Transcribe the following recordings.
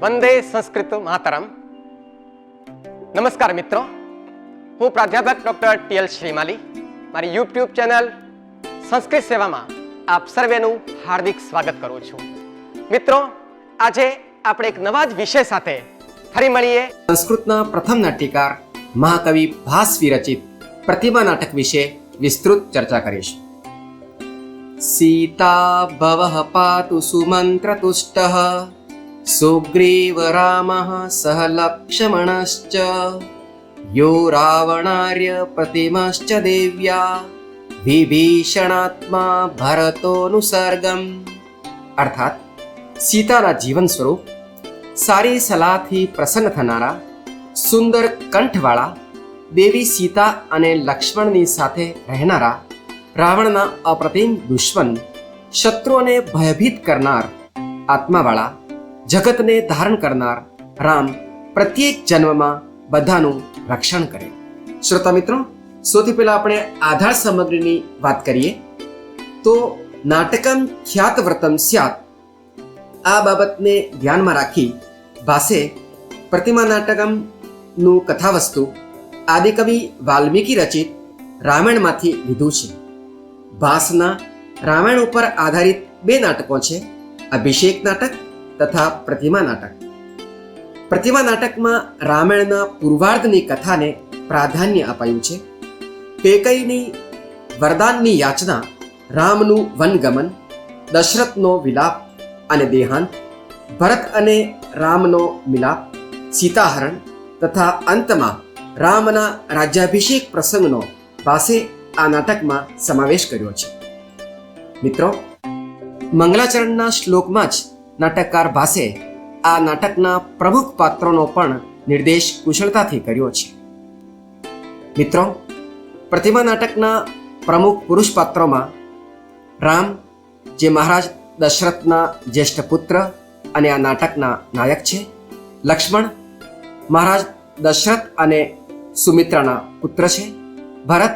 વંદે સંસ્કૃત માતરમ નમસ્કાર મિત્રો. હું પ્રાધ્યાપક ડૉક્ટર ટીએલ શ્રીમાલી. મારી યુટ્યુબ ચેનલ સંસ્કૃત સેવામાં આપ સર્વેનું હાર્દિક સ્વાગત કરું છું. મિત્રો, આજે આપણે એક નવા જ વિષય સાથે ફરી મળીએ. સંસ્કૃતના પ્રથમ નાટ્યકાર, મહાકવિ ભાસ વિરચિત પ્રતિમા નાટક વિશે વિસ્તૃત ચર્ચા કરીશું. સીતા ભવ પાતુ સુમંત્ર તુષ્ટ सह लक्ष्मणश्च। यो રાવણાર્ય પ્રતિમશ્ચ દેવ્યા વિભીષણાત્મા ભરતોનુસર્ગમ અર્થાત સીતાના જીવન સ્વરૂપ સારી સલાહથી પ્રસન્ન થનારા સુંદર કંઠવાળા દેવી સીતા અને લક્ષ્મણની સાથે રહેનારા રાવણના અપ્રતિમ દુશ્મન શત્રુઓને ભયભીત કરનાર આત્માવાળા જગતને ધારણ કરનાર રામ પ્રત્યેક જન્મમાં બધાનું રક્ષણ કરે. શ્રોતા મિત્રો, સૌથી પહેલા આપણે આધાર સામગ્રીની વાત કરીએ. તો નાટકમ ખ્યાત વ્રતમ સ્યાત. આ બાબતને ધ્યાનમાં રાખી ભાસે પ્રતિમા નાટકમનું કથાવસ્તુ આદિકવિ વાલ્મીકી રચિત રામાયણમાંથી લીધું છે. ભાસના રામાયણ ઉપર આધારિત બે નાટકો છે. અભિષેક નાટક તથા પ્રતિમા નાટક. પ્રતિમા નાટકમાં રામાયણના પૂર્વાર્ધની કથાને પ્રાધાન્ય અપાયું છે. કેકઈની વરદાનની યાચના, રામનું વનગમન, દશરથનો વિલાપ અને દેહાંત, ભરત અને રામનો મિલાપ, સીતાહરણ તથા અંતમાં રામના રાજ્યાભિષેક પ્રસંગનો પાસે આ નાટકમાં સમાવેશ કર્યો છે. મિત્રો મંગલાચરણના શ્લોકમાં જ નાટકકાર ભાસે આ નાટકના પ્રમુખ પાત્રોનો પણ નિર્દેશ કુશળતાથી કર્યો છે. મિત્રો, પ્રતિમા નાટકના પ્રમુખ પુરુષ પાત્રોમાં રામ, જે મહારાજ દશરથના જ્યેષ્ઠ પુત્ર અને આ નાટકના નાયક છે, લક્ષ્મણ, મહારાજ દશરથ અને સુમિત્રાના પુત્ર છે, ભરત,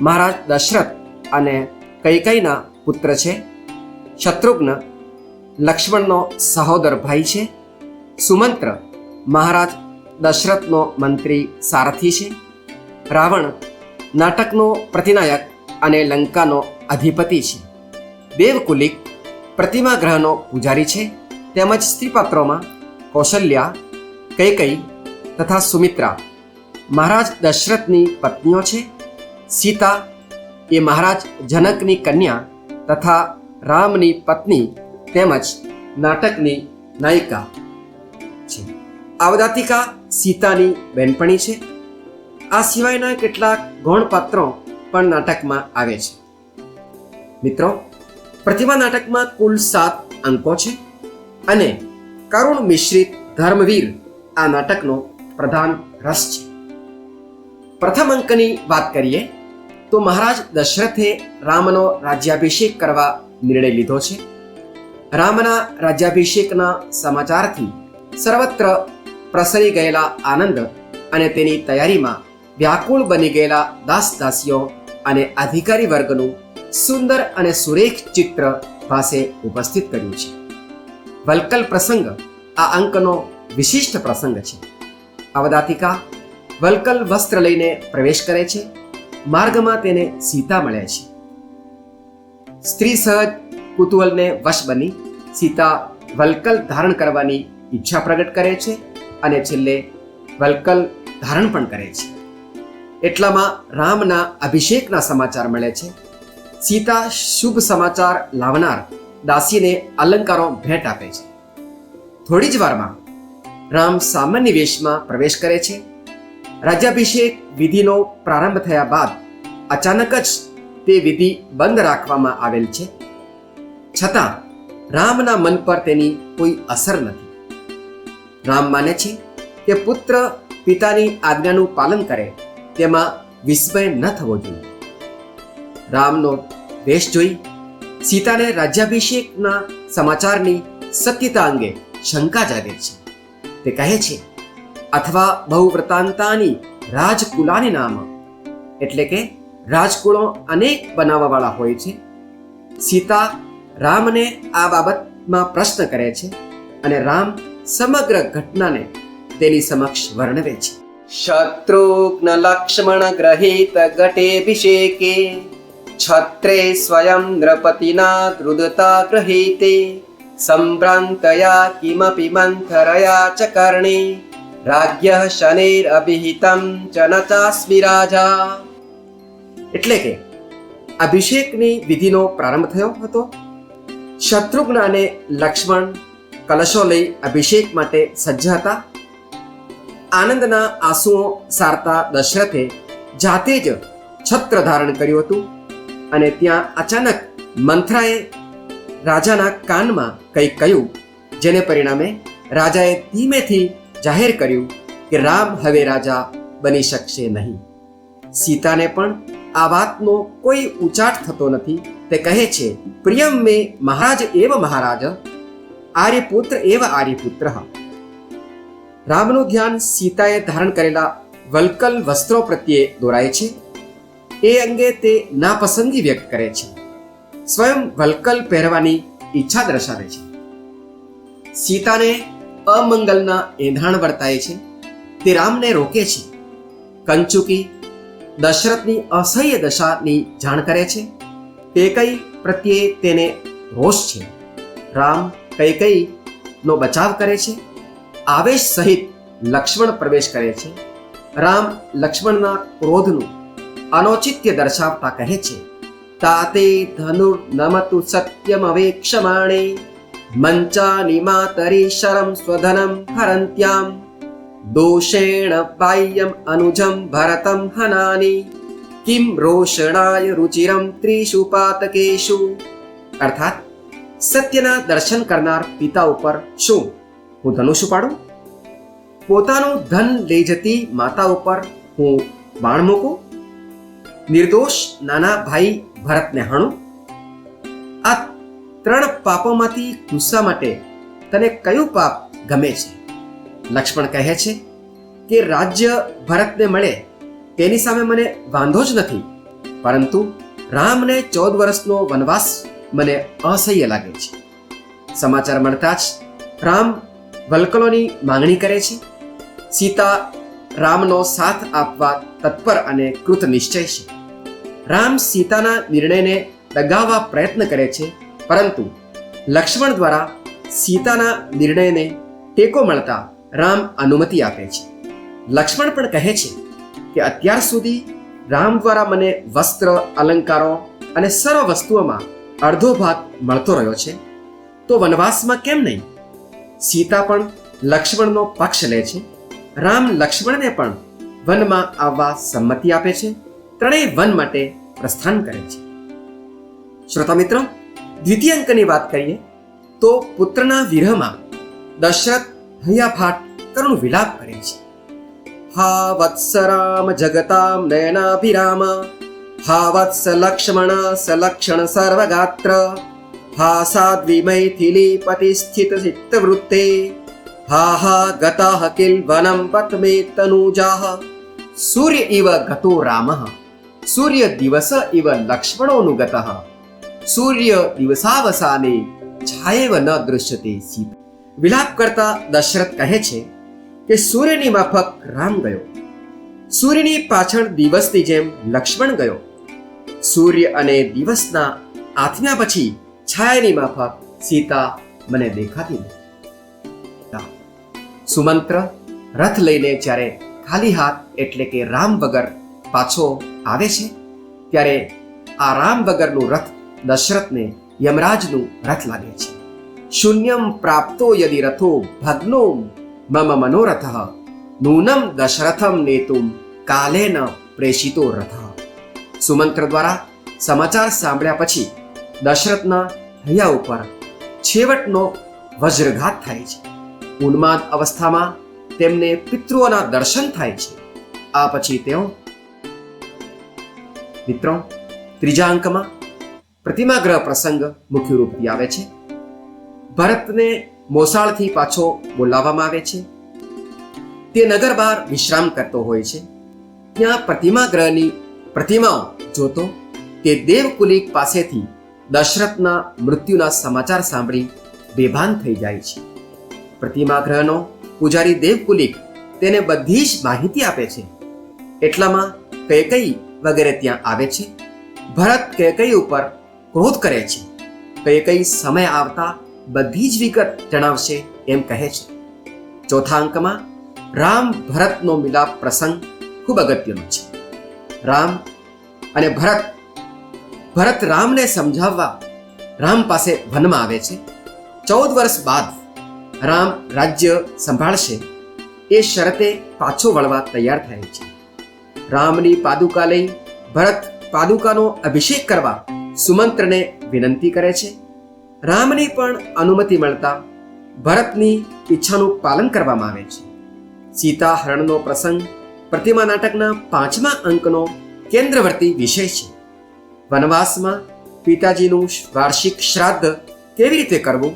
મહારાજ દશરથ અને કૈકઈના પુત્ર છે, શત્રુઘ્ન લક્ષ્મણનો સહોદર ભાઈ છે. સુમંત્ર, મહારાજ દશરથનો મંત્રી સારથી છે. રાવણ, નાટકનો પ્રતિનાયક અને લંકાનો અધિપતિ છે. દેવકુલિક પ્રતિમા ગ્રહનો પૂજારી છે. તેમજ સ્ત્રીપાત્રોમાં કૌશલ્યા કૈકઈ તથા સુમિત્રા. મહારાજ દશરથની પત્નીઓ છે. સીતા એ મહારાજ જનકની કન્યા તથા રામની પત્ની તેમજ નાટકની નાયિકા છે. આવદાતિકા સીતાની બેનપણી છે. આ સિવાયના કેટલાક ગૌણ પાત્રો પણ નાટકમાં આવે છે. મિત્રો, પ્રતિમા નાટકમાં કુલ સાત અંકો છે અને કરુણ મિશ્રિત ધર્મવીર આ નાટકનો પ્રધાન રસ છે. પ્રથમ અંકની વાત કરીએ તો મહારાજ દશરથે રામનો રાજ્યાભિષેક કરવા નિર્ણય લીધો છે. રામના રાજ્યાભિષેકના સમાચારથી સર્વત્ર પ્રસરી ગયેલા આનંદ અને તેની તૈયારીમાં વ્યાકુળ બની ગયેલા દાસ દાસીઓ અને અધિકારી વર્ગનું સુંદર અને સુરેખ ચિત્ર પાસે ઉપસ્થિત કર્યું છે. વલ્કલ પ્રસંગ આ અંકનો વિશિષ્ટ પ્રસંગ છે. અવદાતિકા વલ્કલ વસ્ત્ર લઈને પ્રવેશ કરે છે. માર્ગમાં તેને સીતા મળે છે. સ્ત્રી સહજ કુતૂહલને વશ બની સીતા વલ્કલ ધારણ કરવાની ઈચ્છા પ્રગટ કરે છે અને છેલ્લે વલ્કલ ધારણ પણ કરે છે. એટલામાં રામના અભિષેકના સમાચાર મળે છે. સીતા શુભ સમાચાર લાવનાર દાસીને અલંકારો ભેટ આપે છે. થોડી જ વારમાં રામ સામાન્ય વેશમાં પ્રવેશ કરે છે. રાજ્યાભિષેક વિધિનો પ્રારંભ થયા બાદ અચાનક જ તે વિધિ બંધ રાખવામાં આવેલ છે. છતાં રામના મન પર તેની કોઈ અસર નથી. રામ માને છે કે પુત્ર પિતાની આજ્ઞાનું પાલન કરે, તેમાં વિસ્મય ન થવો જોઈએ. રામનો વેશ જોઈ સીતાને રાજ્યાભિષેકના સમાચારની સત્યતા અંગે શંકા જાગે છે. તે કહે છે, અથવા બહુવ્રતાંતાની રાજકુલાની નામ. એટલે કે રાજકુળો અનેક બનાવવાવાળા હોય છે. સીતા રામને આ બાબતમાં પ્રશ્ન કરે છે અને રામ સમગ્ર ઘટનાને તેની સમક્ષ વર્ણવે છે. શત્રુઘ્ન લક્ષ્મણ ગ્રહિત ગટેભિષેકે છત્રે સ્વયં દ્રપતિના દ્રુદતા ગ્રહીતે સંભ્રાંતયા કિમપી મંથરયા ચ કર્ણે રાજ્ય શનેર અભિહિતમ ચ ન ચાસ્મિ રાજા. એટલે કે અભિષેકની વિધિનો પ્રારંભ થયો હતો શત્રુઘ્ન અને લક્ષ્મણ કલશો લઈ અભિષેક માટે સજ્જ હતા. આનંદના આંસુઓ સારતા દશરથે જાતે જ છત્ર ધારણ કર્યું હતું અને ત્યાં અચાનક મંથરાએ રાજાના કાનમાં કંઈક કહ્યું, જેને પરિણામે રાજાએ ધીમેથી જાહેર કર્યું કે રામ હવે રાજા બની શકશે નહીં. સીતાને પણ આ વાતનો કોઈ ઉચાટ થતો નથી. તે કહે છે, પ્રિયમ મે મહારાજ એવ મહારાજ, આર્યપુત્ર એવ આર્યપુત્ર. રામનું ધ્યાન સીતાએ ધારણ કરેલા વલ્કલ વસ્ત્રો પ્રત્યે દોરાય છે. એ અંગે તે નાપસંદગી વ્યક્ત કરે છે. સ્વયં વલ્કલ પહેરવાની ઈચ્છા દર્શાવે છે. સીતાને અમંગલના એંધાણ વર્તાય છે. તે રામને રોકે છે. કંચુકી દશરથની અસહ્ય દશાની જાણ કરે છે. તે કઈ પ્રત્યે તેને રોષ છે? રામ કઈ કઈ નો બચાવ કરે છે? આવેશ સહિત લક્ષ્મણ પ્રવેશ કરે છે? રામ લક્ષ્મણના ક્રોધનું અનૌચિત્ય દર્શાવતા કહે છે, તાતે ધનુર નમતુ સત્યમ અવેક્ષમાણે મંચાની માતરી શરમ સ્વધનમ હરંત્યામ, દોષેણ બાહ્યમ અનુજમ ભરતમ હનાની કિમ રોષણાય રુચિરમ ત્રિષુ પાતકેશુ અર્થાત સત્યના દર્શન કરનાર પિતા ઉપર શું હું ધનુષ પાડું પોતાનું ધન લઈ જતી માતા ઉપર હું બાણ મૂકું નિર્દોષ નાના ભાઈ ભરતને હણું આ ત્રણ પાપોમાંથી ગુસ્સા માટે તને કયું પાપ ગમે છે લક્ષ્મણ કહે છે કે રાજ્ય ભરતને મળે તેની સામે મને વાંધો જ નથી. પરંતુ રામને ચૌદ વર્ષનો વનવાસ મને અસહ્ય લાગે છે. સમાચાર મળતા જ રામ વલ્કલોની માંગણી કરે છે. સીતા રામનો સાથ આપવા તત્પર અને કૃત નિશ્ચય છે. રામ સીતાના નિર્ણયને દગાવવા પ્રયત્ન કરે છે, પરંતુ લક્ષ્મણ દ્વારા સીતાના નિર્ણયને ટેકો મળતા રામ અનુમતિ આપે છે. લક્ષ્મણ પણ કહે છે કે અત્યાર સુધી રામ દ્વારા મને વસ્ત્ર, અલંકારો અને સર્વ વસ્તુઓમાં અડધો ભાગ મળતો રહ્યો છે. તો વનવાસમાં કેમ નહીં? સીતા પણ લક્ષ્મણનો પક્ષ લે છે. રામ લક્ષ્મણને પણ વનમાં આવવા સંમતિ આપે છે. ત્રણેય વન માટે પ્રસ્થાન કરે છે. શ્રોતા મિત્રો દ્વિતીય અંકની વાત કરીએ, તો પુત્રના વિરહમાં દશરથ હૈયાફાટ કરુણ વિલાપ કરે છે. જગતામ નયનાભિરામ હા વત્સ લક્ષ્મણ સલક્ષણ સર્વગાત્ર હા સાધ્વી મૈથિલી પતિ સ્થિત ચિત્તવૃત્તે હા હા ગતાઃ કિલ વનમ પત્મે તનુજાઃ સૂર્ય ઇવ ગતો રામઃ સૂર્ય દિવસ ઇવ લક્ષ્મણોનુગતઃ સૂર્ય દિવસાવસાને છાયેવ ન દૃશ્યતે સીત વિલાપ કરતા દશરથ કહે છે કે સૂર્યની માફક રામ ગયો. સૂર્યની પાછળ દિવસની જેમ લક્ષ્મણ ગયો. સૂર્ય અને દિવસના આથમ્યા પછી છાયાની માફક સીતા મને દેખાતી નથી સુમંત્ર રથ લઈને જ્યારે ખાલી હાથ એટલે કે રામ વગર પાછો આવે છે, ત્યારે આ રામ વગરનું રથ દશરથને યમરાજનું રથ લાગે છે. શૂન્યમ પ્રાપ્તો યદિ રથો ભગ્નો મમ મનોરથ નૂનમ દશરથમ નેતુમ કાલેન પ્રેષિતો રથ સુમંત્ર દ્વારા સમાચાર સાંભળ્યા પછી દશરથના હૈયા ઉપર છેવટનો વજ્રઘાત થાય છે ઉન્માદ અવસ્થામાં તેમને પિતૃઓના દર્શન થાય છે આ પછી તેઓ મિત્રો ત્રીજા અંકમાં પ્રતિમાગ્રહ પ્રસંગ મુખ્ય રૂપથી આવે છે ભરતને મોસાળથી પાછો બોલાવવામાં આવે છે. તે નગર બહાર વિશ્રામ કરતો હોય છે. ત્યાં પ્રતિમા ગ્રહની પ્રતિમાઓ જોતો તે દેવકુલિક પાસેથી દશરથના મૃત્યુના સમાચાર સાંભળી બેભાન થઈ જાય છે. પ્રતિમા ગ્રહનો પૂજારી દેવકુલિક તેને બધી જ માહિતી આપે છે. એટલામાં કૈકઈ વગેરે ત્યાં આવે છે. ભરત કૈકઈ ઉપર ક્રોધ કરે છે. કૈકઈ સમય આવતા બધી જ વિગત જણાવશે એમ કહે છે. ચોથા અંકમાં, રામ ભરતનો મિલાપ પ્રસંગ ખૂબ અગત્યનો છે. રામ અને ભરત ભરત રામને સમજાવવા રામ પાસે વનમાં આવે છે. ચૌદ વર્ષ બાદ રામ રાજ્ય સંભાળશે. એ શરતે પાછો વળવા તૈયાર થાય છે. રામની પાદુકા લઈ ભરત પાદુકાનો અભિષેક કરવા સુમંત્રને વિનંતી કરે છે. રામની પણ અનુમતિ મળતા ભરતની ઈચ્છાનું પાલન કરવામાં આવે છે. સીતા હરણનો પ્રસંગ પ્રતિમા નાટકના પાંચમા અંકનો કેન્દ્રવર્તી વિષય છે. વનવાસમાં પિતાજીનું વાર્ષિક શ્રાદ્ધ કેવી રીતે કરવું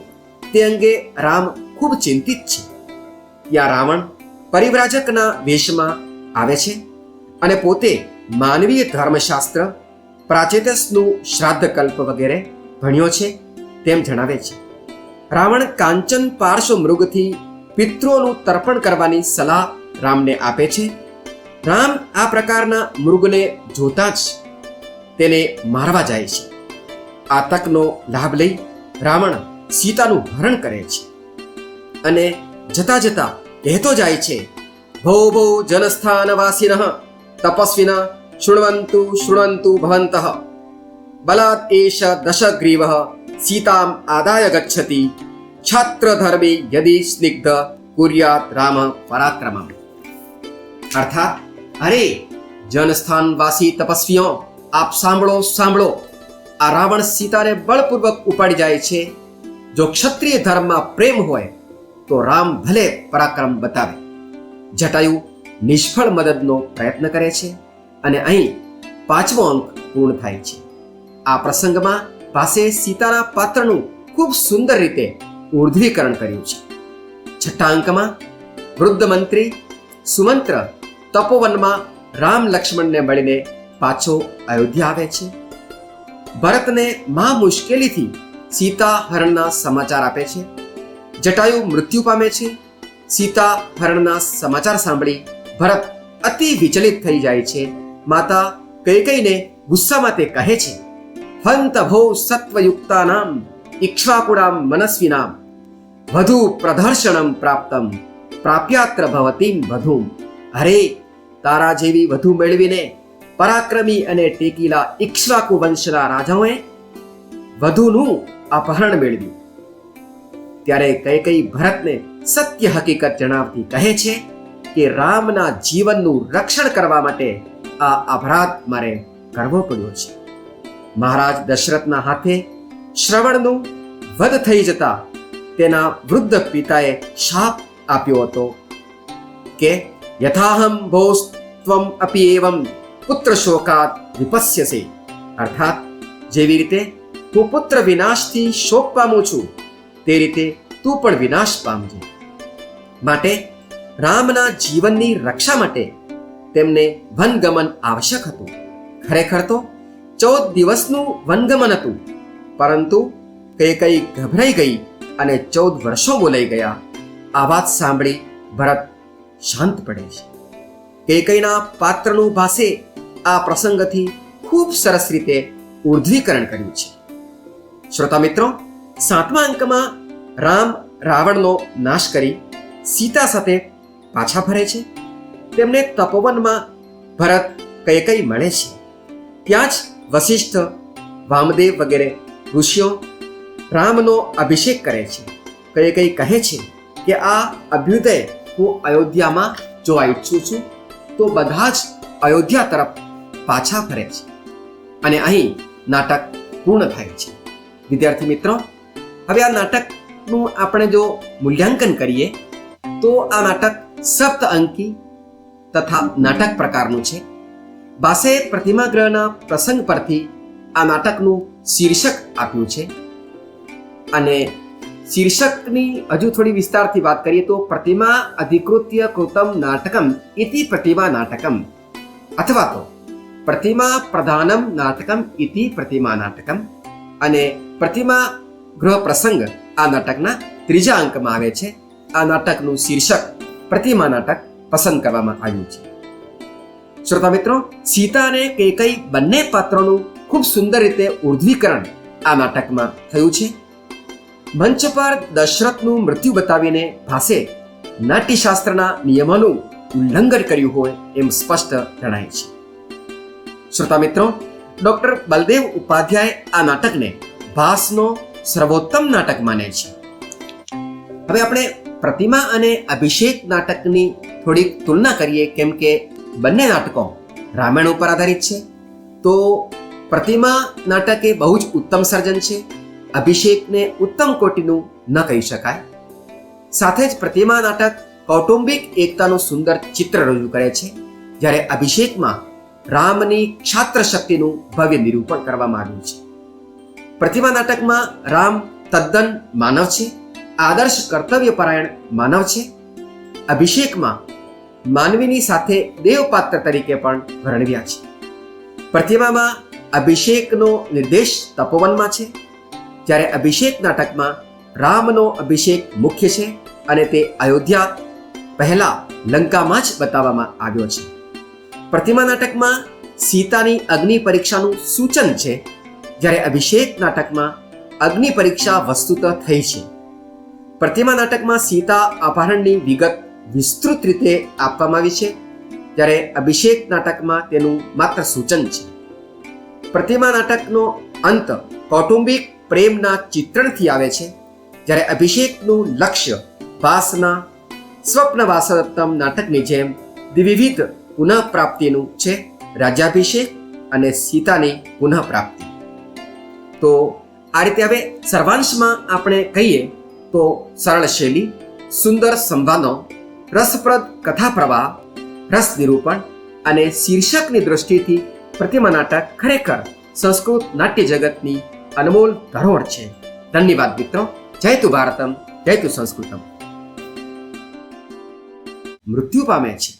તે અંગે રામ ખૂબ ચિંતિત છે. ત્યાં રાવણ પરિવ્રાજકના વેશમાં આવે છે અને પોતે માનવીય ધર્મશાસ્ત્ર, પ્રાચેતસનું શ્રાદ્ધ કલ્પ વગેરે ભણ્યો છે? તેમ જણાવે છે. રાવણ કાંચન પાર્શ્વ મૃગથી પિત્રોનું તર્પણ કરવાની સલાહ રામને આપે છે. રામ આ પ્રકારના મૃગને જોતા જ તેને મારવા જાય છે. આ તકનો લાભ લઈ રાવણ સીતાનું હરણ કરે છે અને જતા જતા કહેતો જાય છે, ભો ભો, જનસ્થાનવાસિનઃ, તપસ્વિન શૃણવંતુ શૃણવંતુ ભવંતઃ બલાत् એષ દશગ્રીવ આદાય ગચ્છતિ છાત્ર ધર્મે યદિ સ્નિગ્ધ કુર્યાત રામ પરાક્રમમ અર્થાત અરે જનસ્થાનવાસી તપસ્વીઓ આપ સાંભળો સાંભળો આ રાવણ સીતાને બળપૂર્વક ઉપાડી જાય છે જો ક્ષત્રિય ધર્મમાં પ્રેમ હોય તો રામ ભલે પરાક્રમ બતાવે જટાયુ નિષ્ફળ મદદનો પ્રયત્ન કરે છે અને અહીં પાંચમો અંક પૂર્ણ થાય છે આ પ્રસંગમાં પાસે સીતાના પાત્રનું ખૂબ સુંદર રીતે ઉર્ધ્વીકરણ કર્યું છે. છઠ્ઠા અંકમાં વૃદ્ધ મંત્રી સુમંત્ર તપોવનમાં રામ લક્ષ્મણને મળીને પાછો અયોધ્યા આવે છે. ભરતને મહા મુશ્કેલીથી સીતા હરણના સમાચાર આપે છે. જટાયુ મૃત્યુ પામે છે. સીતા હરણના સમાચાર સાંભળી ભરત અતિ વિચલિત થઈ જાય છે. માતા કૈકઈને ગુસ્સામાં તે કહે છે હંત ભો સત્વયુક્તાનામ ઇક્ષ્વાકુડામ મનસ્વીનામ વધુ પ્રદર્શનમ પ્રાપ્તમ પ્રાપ્યાત્ર ભવતીમ વધુ અરે તારા જેવી વધુ મેળવીને પરાક્રમી અને ટેકીલા ઇક્ષ્વાકુ વંશના રાજાઓએ વધુનું અપહરણ મેળવ્યું ત્યારે કઈ કઈ ભરતને સત્ય હકીકત જણાવતી કહે છે કે રામના જીવનનું રક્ષણ કરવા માટે આ અપરાધ મારે કરવો પડ્યો છે મહારાજ દશરથના હાથે શ્રવણનું વધ થઈ જતા તેના વૃદ્ધ પિતાએ શાપ આપ્યો હતો કે યથાહમ ભોસ્ત્વમ અપી એવમ પુત્ર શોકાત વિપસ્યસે અર્થાત જેવી રીતે હું પુત્ર વિનાશથી શોક પામું છું, તે રીતે તું પણ વિનાશ પામજે. માટે રામના જીવનની રક્ષા માટે તેમને વનગમન આવશ્યક હતું. ખરેખર તો ચૌદ દિવસનું વનગમન હતું. પરંતુ કઈ ગભરાઈ ગઈ અને ચૌદ વર્ષો બોલાઈ ગયા, આ વાત સાંભળી ભરત શાંત પડે છે. કૈકઈના પાત્રનું ભાષે આ પ્રસંગથી ખૂબ સરસ રીતે ઉર્ધ્વીકરણ કર્યું છે. શ્રોતા મિત્રો, સાતમા અંકમાં રામ રાવણનો નાશ કરી સીતા સાથે પાછા ફરે છે. તેમને તપોવનમાં ભરત કૈકઈ મળે છે. ત્યાં જ વશિષ્ઠ વામદેવ વગેરે ઋષિઓ રામનો અભિષેક કરે છે. કઈ કઈ કહે છે કે આ અભ્યુદય હું અયોધ્યામાં જોવા ઈચ્છું છું, તો બધા જ અયોધ્યા તરફ પાછા ફરે છે અને અહીં નાટક પૂર્ણ થાય છે. વિદ્યાર્થી મિત્રો, હવે આ નાટકનું આપણે જો મૂલ્યાંકન કરીએ, તો આ નાટક સપ્ત અંકી તથા નાટક પ્રકારનું છે. બાસે પ્રતિમાગ્રહના પ્રસંગ પરથી આ નાટકનું શીર્ષક આપ્યું છે. અને શીર્ષકની હજુ થોડી વિસ્તારથી વાત કરીએ તો પ્રતિમા અધિકૃત્ય કૃતમ નાટકમ ઇતિ પ્રતિમા નાટકમ. અથવા તો પ્રતિમા પ્રધાનમ નાટકમ ઇતિ પ્રતિમા નાટકમ. અને પ્રતિમા ગૃહ પ્રસંગ આ નાટકના ત્રીજા અંકમાં આવે છે. આ નાટકનું શીર્ષક પ્રતિમા નાટક પસંદ કરવામાં આવ્યું છે. શ્રોતા મિત્રો, સીતા અને કેકઈ બંને પાત્રોનું ખૂબ સુંદર રીતે ઉર્ધ્વીકરણ આ નાટકમાં થયું છે. મંચ પર દશરથનું મૃત્યુ બતાવીને ભાસે નાટ્યશાસ્ત્રના નિયમોનું ઉલ્લંઘન કર્યું હોય એમ સ્પષ્ટ જણાય છે. શ્રોતા મિત્રો, ડોક્ટર બલદેવ ઉપાધ્યાય આ નાટકને ભાસનો સર્વોત્તમ નાટક માને છે. હવે આપણે પ્રતિમા અને અભિષેક નાટકની થોડીક તુલના કરીએ, કેમ કે બંને નાટકો રામાયણ ઉપર આધારિત છે. તો પ્રતિમા નાટક એ બહુ જ ઉત્તમ સર્જન છે. અભિષેકને ઉત્તમ કોટીનું ન કહી શકાય. સાથે જ પ્રતિમા નાટક કૌટુંબિક એકતાનું સુંદર ચિત્ર રજૂ કરે છે. જ્યારે અભિષેકમાં રામની ક્ષાત્ર શક્તિનું ભવ્ય નિરૂપણ કરવામાં આવ્યું છે. પ્રતિમા નાટકમાં રામ તદ્દન માનવ છે. આદર્શ કર્તવ્યપરાયણ માનવ છે. અભિષેકમાં માનવીની સાથે દેવપાત્ર તરીકે પણ વર્ણવ્યા છે. પ્રતિમામાં અભિષેકનો નિર્દેશ તપોવનમાં છે. જ્યારે અભિષેક નાટકમાં રામનો અભિષેક મુખ્ય છે અને તે અયોધ્યા પહેલા લંકામાં જ બતાવવામાં આવ્યો છે. પ્રતિમા નાટકમાં સીતાની અગ્નિ પરીક્ષાનું સૂચન છે. જ્યારે અભિષેક નાટકમાં અગ્નિ પરીક્ષા વસ્તુત થઈ છે. પ્રતિમા નાટકમાં સીતા અપહરણની વિગત વિસ્તૃત રીતે આપવામાં આવી છે, જ્યારે અભિષેક નાટકમાં તેનું માત્ર સૂચન છે. પ્રતિમા નાટકનો અંત કૌટુંબિક પ્રેમના ચિત્રણથી આવે છે, જ્યારે અભિષેકનું લક્ષ્ય વાસના, સ્વપ્ન વાસવત્તમ નાટકની જેમ દ્વિવિધ પુનઃપ્રાપ્તિનું છે રાજાભિષેક અને સીતાની પુનઃપ્રાપ્તિ. તો આ રીતે હવે સર્વાંશમાં આપણે કહીએ તો સરળ શૈલી, સુંદર સંવાદો રસપ્રદ કથા પ્રવાહ રસ નિરૂપણ અને શીર્ષકની દ્રષ્ટિથી પ્રતિમા નાટક ખરેખર સંસ્કૃત નાટ્ય જગતની અનમોલ ધરોહર છે. ધન્યવાદ મિત્રો. જય તું ભારતમ, જય તું સંસ્કૃતમ. મૃત્યુ પામે છે.